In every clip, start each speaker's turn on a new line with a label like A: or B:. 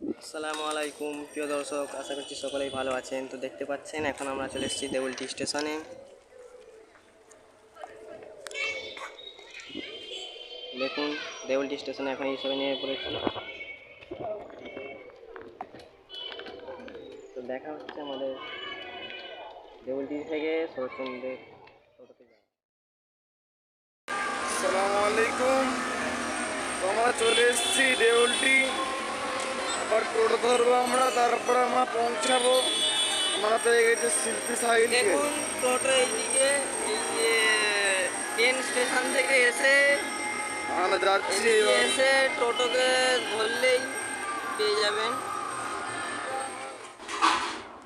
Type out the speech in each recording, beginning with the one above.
A: আসসালামু আলাইকুম। প্রিয় দর্শক, আশা করছি সকলেই ভালো আছেন। তো দেখতে পাচ্ছেন, এখন আমরা চলে এসেছি দেউলটি স্টেশনে। দেখুন, দেউলটি স্টেশনে এখন হিসেবে নিয়ে পড়েছি তো দেখা হচ্ছে আমাদের দেউলটি থেকে শরৎচন্দ্রের
B: আসসালামু আলাইকুম। আমরা চলে এসেছি দেউলটি আবার টোটো ধরবো আমরা তারপর আমরা পৌঁছাবো আমরা পেয়ে গেছি শিল্পী সাহিলকে
A: দেখুন টোটো এইদিকে এই যে ট্রেন স্টেশন থেকে এসে
B: আমরা যাচ্ছি।
A: এসে টোটোকে ধরলেই পেয়ে যাবেন।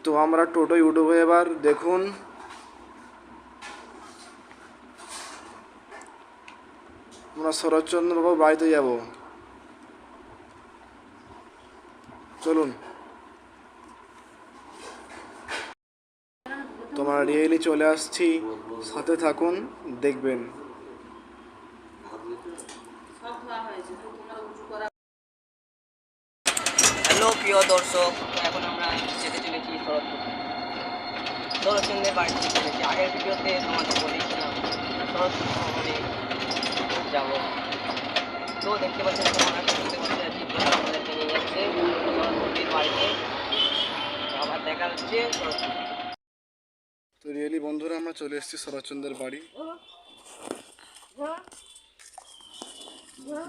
B: তো আমরা টোটোয় উঠবো এবার দেখুন। আমরা শরৎচন্দ্র বাবু বাড়িতে যাব। চলুন। তোমার রিয়েলি চলে আসছি, সাথে থাকুন, দেখবেন।
A: হ্যালো প্রিয় দর্শক, এখন আমরা যেতে চলেছি শরৎচন্দ্র শরৎচন্দ্রের বাড়ি যেতে চলেছি আগের ভিডিওতে তোমাদের বলেছিলাম শরৎচন্দ্র ভ্রমণে যাব। তো দেখতে আমরা নিয়ে যাচ্ছে বাড়িতে তো আবার দেখা হচ্ছে
B: তো রিয়েলি বন্ধুরা আমরা চলে এসেছি শরৎচন্দ্রের বাড়ি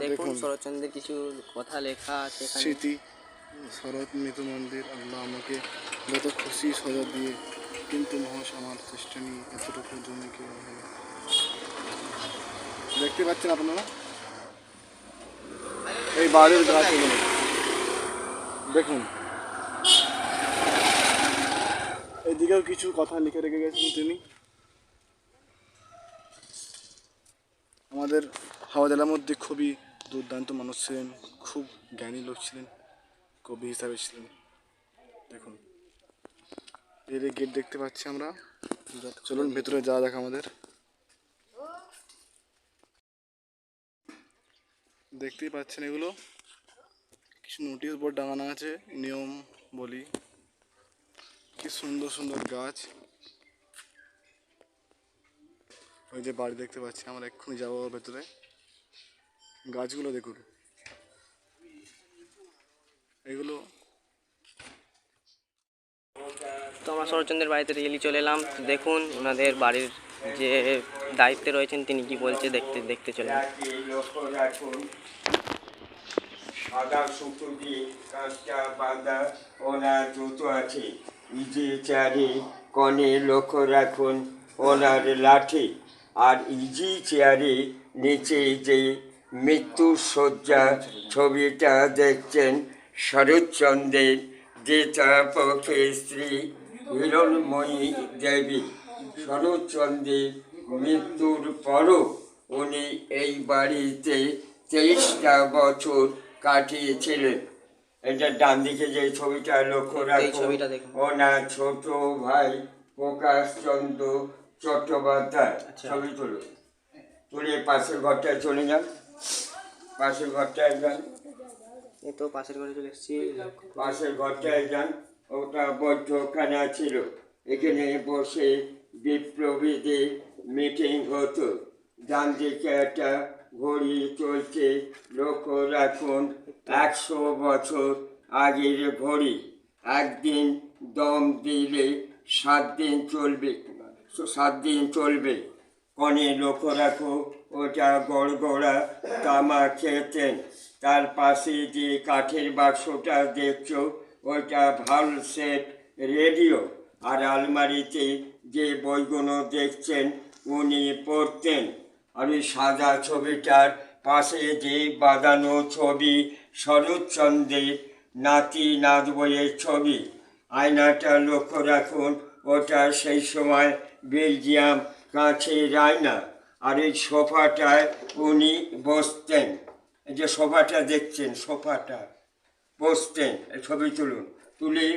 A: দেখুন। শরৎচন্দ্রের কিছু কথা লেখা আছে
B: স্মৃতি শরৎ মৃত মন্দির আল্লাহ আমাকে যত খুশি সজা দিয়ে কিন্তু মহাশ আমার চেষ্টা নিয়ে এতটুকু জমিকে অবহেলা। দেখতে পাচ্ছেন আপনারা এই বাড়ির গাছগুলো। দেখুন। এদিকেও কিছু কথা লিখে রেখে গেছেন তিনি। আমাদের হাওয়া জেলার মধ্যে খুবই দুর্দান্ত মানুষ ছিলেন, খুব জ্ঞানী লোক ছিলেন, কবি হিসাবে ছিলেন। দেখুন। এর গেট দেখতে পাচ্ছি আমরা। চলুন, ভেতরে যাওয়া দেখ আমাদের। দেখতেই পাচ্ছেন এগুলো। কিছু নোটিশ বোর্ড টাঙানো আছে, নিয়ম বলি। কি সুন্দর সুন্দর গাছ। ওই যে বাড়ি দেখতে পাচ্ছি, আমরা এক্ষুনি যাব ভেতরে। গাছগুলো দেখুন। এগুলো
A: তো আমরা শরৎচন্দ্রের বাড়িতে রিয়েলি চলে এলাম। দেখুন ওনাদের বাড়ির যে দায়িত্বে রয়েছেন তিনি কি বলছে দেখতে দেখতে চলে এলাম।
C: রাখি লক্ষ্য রাখুন সাদা সুতো দিয়ে কাঁচটা বাঁধা, ওনার জুতো আছে। ইজি চেয়ারে কনে লক্ষ্য রাখুন, ওনার লাঠি। আর ইজি চেয়ারে নিচে যে মৃত্যু শয্যা ছবিটা দেখছেন শরৎচন্দ্রের, যেটা পক্ষে স্ত্রী হিরণময়ী দেবী। শরৎচন্দ্রের মৃত্যুর পরও উনি এই বাড়িতে তেইশটা বছর কাটিয়েছিলেন। এটা ডান দিকে যে ছবিটা লক্ষ্য
A: দেখুন।
C: ওনার ছোট ভাই প্রকাশ চন্দ্র চট্টোপাধ্যায়।
A: আচ্ছা।
C: ছবি তুলুন তুলে পাশের ঘরটায় চলে যান। পাশের ঘরটায় যান।
A: তো পাশের ঘরে চলে এসেছি।
C: পাশের ঘরটায় যান। ওটা বৈঠকখানা ছিল। এখানে বসে বিপ্লবীদের মিটিং হতো ডান দিকে একটা ঘড়ি চলছে, লক্ষ্য রাখুন, একশো বছর আগের ঘড়ি, একদিন দম দিলে সাত দিন চলবে সাত দিন চলবে। কনে লক্ষ্য রাখো, ওটা গড়গড়া তামা খেতেন, তার পাশে যে কাঠের বাক্সটা দেখছ, ওটা ভালো সেট রেডিও, আর আলমারিতে যে বইগুলো দেখছেন উনি পড়তেন। আর ওই সাদা ছবিটার পাশে যে বাঁধানো ছবি, শরৎচন্দ্রের নাতি নাত বইয়ের ছবি। আয়নাটা লক্ষ্য রাখুন, ওটা সেই সময় বেলজিয়াম কাঁচের আয়না আর এই সোফাটায় উনি বসতেন। যে সোফাটা দেখছেন, সোফাটা বসতেন ছবি তুলুন। তুলে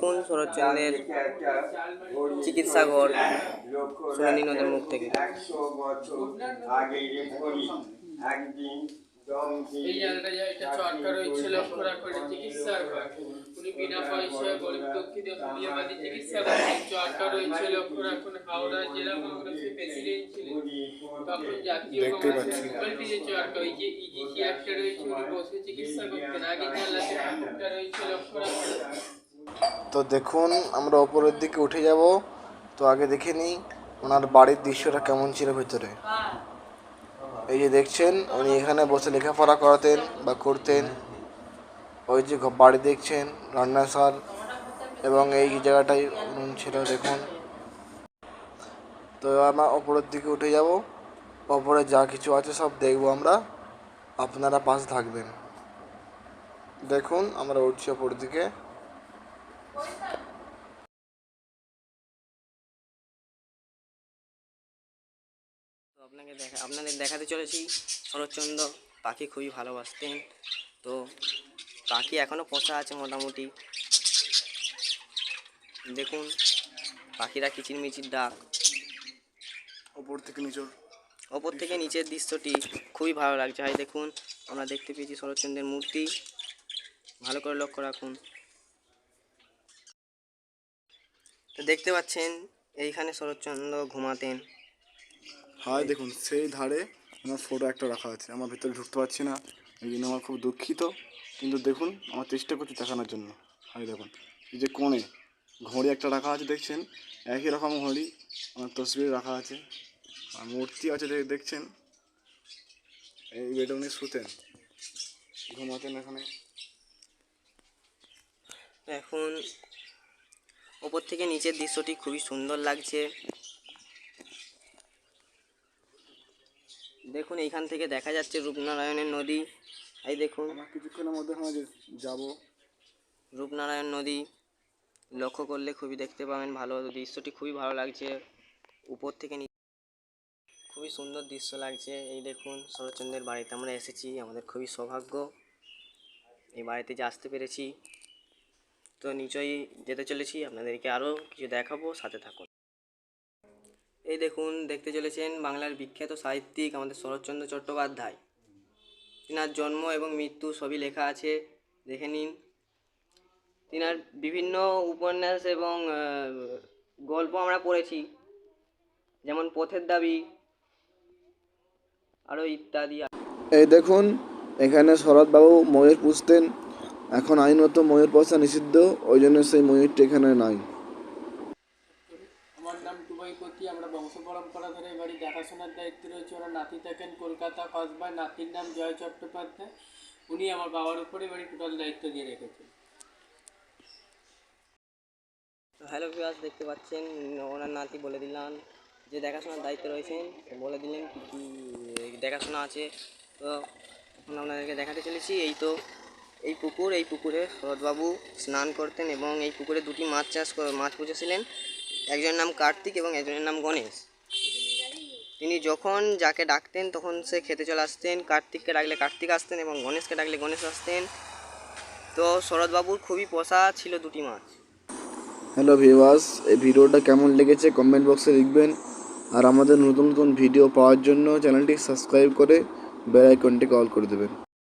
A: দেখুন শরৎচন্দ্রের
C: একটা ঘড়ি
A: চিকিৎসা ঘর
C: লক্ষ্য
A: শুনে মুখ থেকে?
C: একশো বছর আগের ঘড়ি একদিন
D: এই জায়গাটা যা এটা চটকা রয়েছে লক্ষ্য রাখুন চিকিৎসার উনি বিনা পয়সায় গরিব দুঃখীদের হোমিওপ্যাথি চিকিৎসা করেন চটকা রয়েছে লক্ষ্য রাখুন হাওড়া জেলা কংগ্রেসের প্রেসিডেন্ট ছিলেন। তখন জাতীয়
B: দেখতে
D: কংগ্রেসের
B: পাচ্ছি।
D: যে চটকা ওই যে ইজি চেয়ারটা রয়েছে উনি বসে চিকিৎসা করতেন। আগে জানলাতে ঠাকুরটা রয়েছে লক্ষ্য রাখুন।
B: তো দেখুন, আমরা ওপরের দিকে উঠে যাব। তো আগে দেখে নিই ওনার বাড়ির দৃশ্যটা কেমন ছিল ভেতরে। এই যে দেখছেন, উনি এখানে বসে লেখাপড়া করাতেন বা করতেন। ওই যে বাড়ি দেখছেন রান্নাশাল এবং এই জায়গাটাই উনুন ছিল, দেখুন। তো আমরা ওপরের দিকে উঠে যাব। ওপরে যা কিছু আছে সব দেখব আমরা। আপনারা পাশে থাকবেন। দেখুন, আমরা উঠছি ওপরের দিকে।
A: তো আপনাকে দেখা আপনাদের দেখাতে চলেছি শরৎচন্দ্র পাখি খুবই ভালোবাসতেন। তো পাখি এখনও পোষা আছে মোটামুটি। দেখুন পাখিরা কিচিরমিচির ডাক।
B: ওপর থেকে নিচর
A: ওপর থেকে নিচের দৃশ্যটি খুবই ভালো লাগছে। হয় দেখুন আমরা দেখতে পেয়েছি শরৎচন্দ্রের মূর্তি। ভালো করে লক্ষ্য রাখুন। তো দেখতে পাচ্ছেন এইখানে শরৎচন্দ্র ঘুমাতেন।
B: হাই দেখুন সেই ধারে আমার ফটো একটা রাখা আছে। আমার ভিতরে ঢুকতে পারছি না। এই জন্য আমার খুব দুঃখিত। কিন্তু দেখুন আমার চেষ্টা করছি দেখানোর জন্য। হাই দেখুন এই যে কোণে ঘড়ি একটা রাখা আছে দেখছেন? একই রকম ঘড়ি আমার তসবির রাখা আছে। আর মূর্তি আছে দেখ- দেখছেন? এই বেডে উনি শুতেন। ঘুমাতেন এখানে।
A: এখন ওপর থেকে নিচের দৃশ্যটি খুবই সুন্দর লাগছে। দেখুন এইখান থেকে দেখা যাচ্ছে রূপনারায়ণের নদী। এই দেখুন
B: কিছুক্ষণের মধ্যে আমরা যাব।
A: রূপনারায়ণ নদী। লক্ষ্য করলে খুবই দেখতে পাবেন ভালো দৃশ্যটি খুবই ভালো লাগছে। উপর থেকে খুবই সুন্দর দৃশ্য লাগছে। এই দেখুন শরৎচন্দ্রের বাড়িতে আমরা এসেছি। আমাদের খুবই সৌভাগ্য। এই বাড়িতে যে আসতে পেরেছি। তো নিচয়ই যেতে চলেছি, আপনাদেরকে আরও কিছু দেখাবো, সাথে থাকুন। এই দেখুন, দেখতে চলেছেন বাংলার বিখ্যাত সাহিত্যিক আমাদের শরৎচন্দ্র চট্টোপাধ্যায়। তিনার জন্ম এবং মৃত্যু সবই লেখা আছে, দেখে নিন। তিনার বিভিন্ন উপন্যাস এবং গল্প আমরা পড়েছি, যেমন পথের দাবি আরও ইত্যাদি
B: এই দেখুন, এখানে শরৎবাবু ময়ূর পুষতেন। এখন আইনত ময়ূর পোষা নিষিদ্ধ ওই জন্য সেই ময়ূরটি এখানে নাই।
D: আমার নাম টুবাইপতি আমরা বংশ পরম্পরা ধরে দেখাশোনার দায়িত্বে রয়েছে। ওরা নাতি থাকেন কলকাতা কসবায়। নাতির নাম জয় চট্টোপাধ্যায়। উনি আমার বাবার উপরে বাড়ি টোটাল দায়িত্ব দিয়ে রেখেছেন।
A: তো হ্যালো ভিউয়ার্স দেখতে পাচ্ছেন ওনার নাতি বলে দিলাম যে দেখাশোনার দায়িত্ব রয়েছেন। বলে দিলেন কী কী দেখাশোনা আছে। তো এখন আপনাদেরকে দেখাতে চলেছি। এই তো এই পুকুর, এই পুকুরে শরৎবাবু স্নান করতেন এবং এই পুকুরে দুটি মাছ চাষ মাছ পুষেছিলেন। একজনের নাম কার্তিক এবং একজনের নাম গণেশ। তিনি যখন যাকে ডাকতেন তখন সে খেতে চলে আসতেন। কার্তিককে ডাকলে কার্তিক আসতেন এবং গণেশকে ডাকলে গণেশ আসতেন। তো শরৎবাবুর খুবই পোষা ছিল দুটি মাছ।
B: হ্যালো ভিউয়ার্স, এই ভিডিওটা কেমন লেগেছে কমেন্ট বক্সে লিখবেন। আর আমাদের নতুন নতুন ভিডিও পাওয়ার জন্য চ্যানেলটি সাবস্ক্রাইব করে বেল আইকনটি কল করে দেবেন।